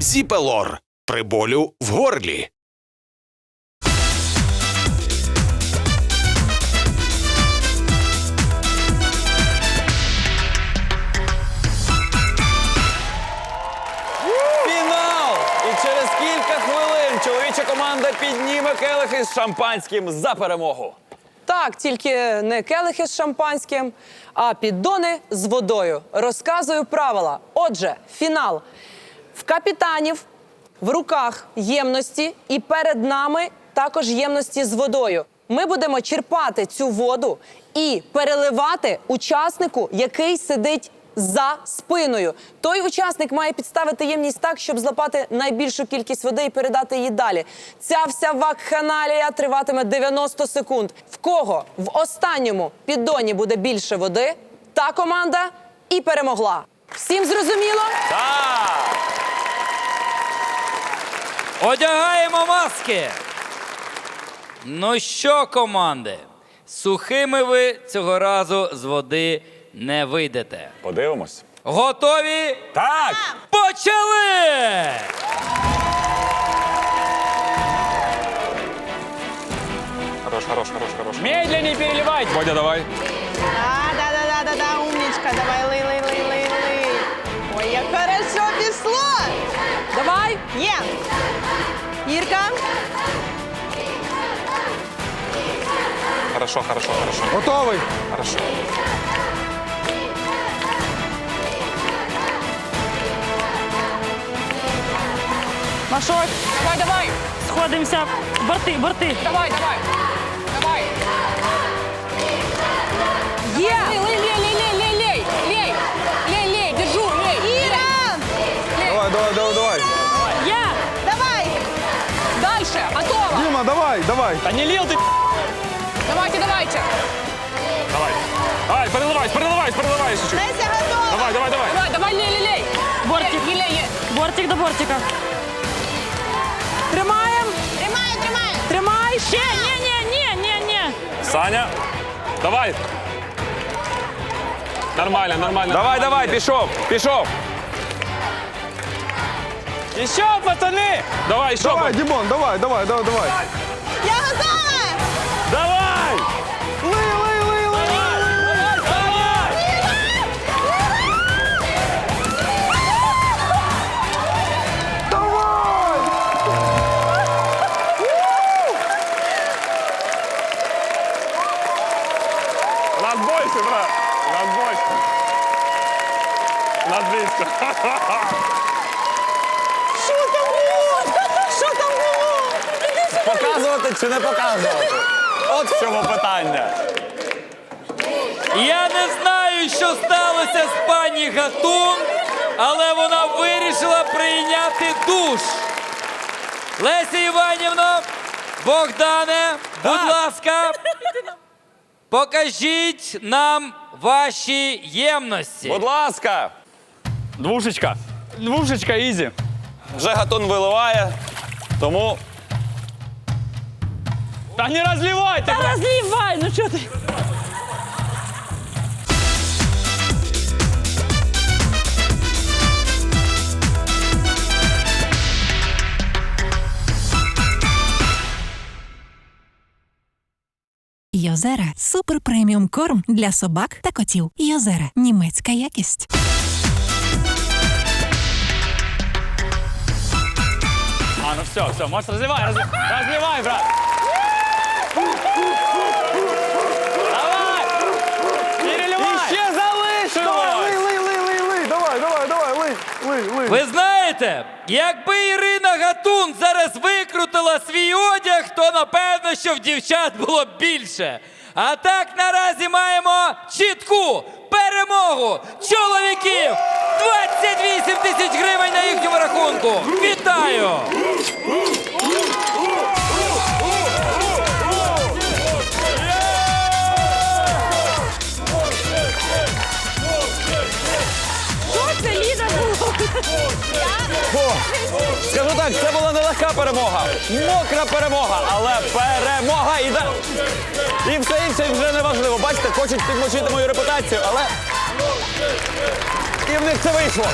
Зіпелор при болю в горлі. Фінал! І через кілька хвилин чоловіча команда підніме келихи з шампанським за перемогу. Так, тільки не келихи з шампанським, а піддони з водою. Розказую правила. Отже, фінал. В капітанів в руках ємності, і перед нами також ємності з водою. Ми будемо черпати цю воду і переливати учаснику, який сидить за спиною. Той учасник має підставити ємність так, щоб злапати найбільшу кількість води і передати її далі. Ця вся вакханалія триватиме 90 секунд. В кого в останньому піддоні буде більше води, та команда і перемогла. Всім зрозуміло? Так! Одягаємо маски. Ну що, команди? Сухими ви цього разу з води не вийдете. Подивимось. Готові? Так! Почали! Хорош, хорош, хорош, хорош. Медленнее переливайте. Бодя, давай. Да, да, да, да, да, да, умничка. Давай, лей, лей, лей, лей, лей. Ой, як хорошо пішло. Давай! Є. Ірка. Хорошо, хорошо, хорошо. Готовий. Хорошо. Машок, давай, давай! Сходимося. Борти, борти. Давай! Давай! давай, давай. Та не ліл ти! Давайте, давайте! Давай. Давай, переливайся, переливайся, переливайся чуть. Леся готова. Давай, давай, давай. Давай, давай, лей, лей, лей! Бортик. Лей, лей, лей! Бортик до бортика. Тримаємо! Тримай, тримай. Тримай! Ще, ні, ні, ні, ні, ні. Саня, давай. Нормально, нормально. Давай, давай, пішов, пішов. Еще, пацани! Давай, еще. Давай, Дімон, давай, давай, давай, давай. Я готова! Давай! Ли, ли, ли, ли, ли, ли! Давай! Давай! Надбойся, брат! Надбойся! Надбійся! чи не показувати? От в чому питання. Я не знаю, що сталося з пані Гатун, але вона вирішила прийняти душ. Леся Іванівна, Богдане, будь ласка, покажіть нам ваші ємності. Будь ласка. Двушечка. Двушечка, ізі. Вже гатун виливає, тому Та не розливайте! Та розливай, ну що ти? Йозера супер преміум корм для собак та котів. Йозера німецька якість. А, ну все, все, можеш розливай, розливай, розливай, брат. Знаєте, якби Ірина Гатун зараз викрутила свій одяг, то напевно, що в дівчат було б більше. А так наразі маємо чітку перемогу чоловіків! 28 тисяч гривень на їхньому рахунку! Вітаю! Скажу так, це була нелегка перемога, мокра перемога, але перемога і да... І все інше вже не важливо. Бачите, хочуть підмочити мою репутацію, але і в них це вийшло.